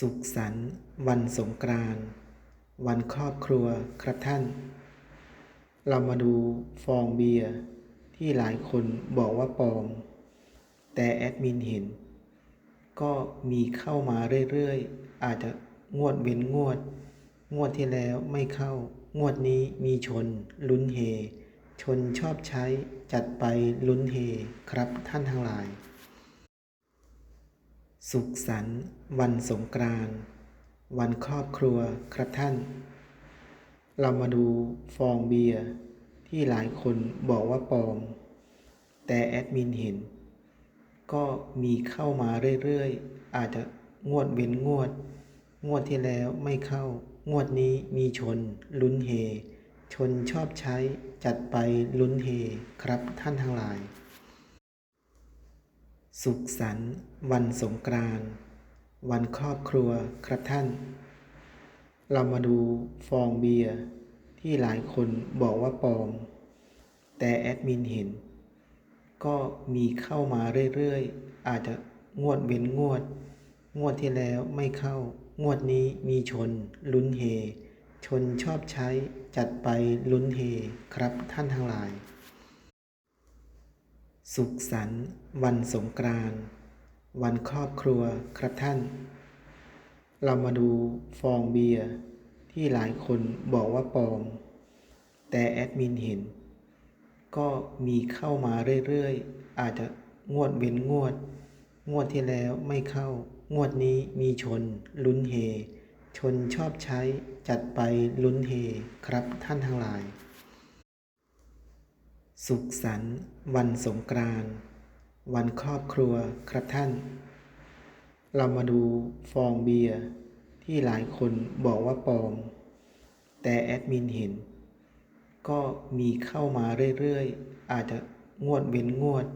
สุขสันต์วันสงกรานต์วันครอบครัวครับท่าน เรามาดูฟองเบียร์ที่หลายคนบอกว่าปลอม แต่แอดมินเห็น ก็มีเข้ามาเรื่อยๆ อาจจะงวดเว้นงวด งวดที่แล้วไม่เข้า งวดนี้มีชนลุ้นเฮ ชนชอบใช้จัดไปลุ้นเฮ ครับท่านทั้งหลาย สุขสันต์วันสงกรานต์วันครอบครัวครับท่าน เรามาดูฟองเบียร์ที่หลายคนบอกว่าปลอม แต่แอดมินเห็น ก็มีเข้ามาเรื่อยๆ อาจจะงวดเว้นงวด งวดที่แล้วไม่เข้า งวดนี้มีชนลุ้นเฮ ชนชอบใช้จัดไปลุ้นเฮครับท่านทั้งหลาย สุขสันต์วันสงกรานต์วันครอบครัวครับท่าน เรามาดูฟองเบียร์ที่หลายคนบอกว่าปลอม แต่แอดมินเห็น ก็มีเข้ามาเรื่อยๆ อาจจะงวดเว้นงวด งวดที่แล้วไม่เข้า งวดนี้มีชนลุ้นเฮ ชนชอบใช้จัดไปลุ้นเฮครับท่านทั้งหลาย สุขสันต์วันสงกรานต์วันครอบครัวครับท่าน เรามาดูฟองเบียร์ที่หลายคนบอกว่าปลอม แต่แอดมินเห็น ก็มีเข้ามาเรื่อยๆ อาจจะงวดเว้นงวด งวดที่แล้วไม่เข้า งวดนี้มีชนลุ้นเฮ ชนชอบใช้จัดไปลุ้นเฮ ครับท่านทั้งหลาย สุขสันต์วันสงกรานต์วันครอบครัวครับท่าน เรามาดูฟองเบียร์ที่หลายคนบอกว่าปลอม แต่แอดมินเห็น ก็มีเข้ามาเรื่อยๆ อาจจะงวดเว้นงวด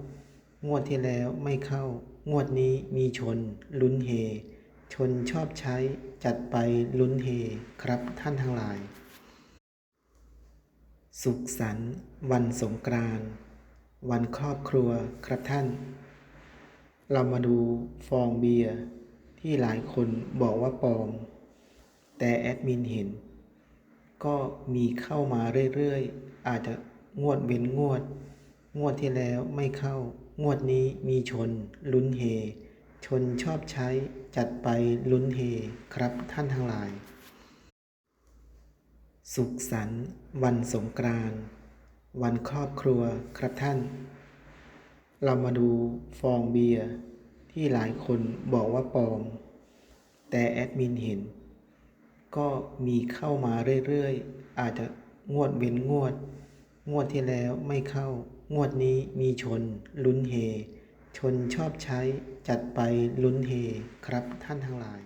งวดที่แล้วไม่เข้า งวดนี้มีชนลุ้นเฮ ชนชอบใช้จัดไปลุ้นเฮ ครับท่านทั้งหลาย สุขสันต์วันสงกรานต์วันครอบครัวครับท่าน เรามาดูฟองเบียร์ที่หลายคนบอกว่าปลอม แต่แอดมินเห็น ก็มีเข้ามาเรื่อยๆ อาจจะงวดเว้นงวด งวดที่แล้วไม่เข้า งวดนี้มีชนลุ้นเฮ ชนชอบใช้จัดไปลุ้นเฮ ครับท่านทั้งหลาย สุขสันต์วันสงกรานต์วันครอบครัวครับท่าน เรามาดูฟองเบียร์ที่หลายคนบอกว่าปลอม แต่แอดมินเห็น ก็มีเข้ามาเรื่อยๆ อาจจะงวดเว้นงวด งวดที่แล้วไม่เข้า งวดนี้มีชนลุ้นเฮ ชนชอบใช้จัดไปลุ้นเฮครับท่านทั้งหลาย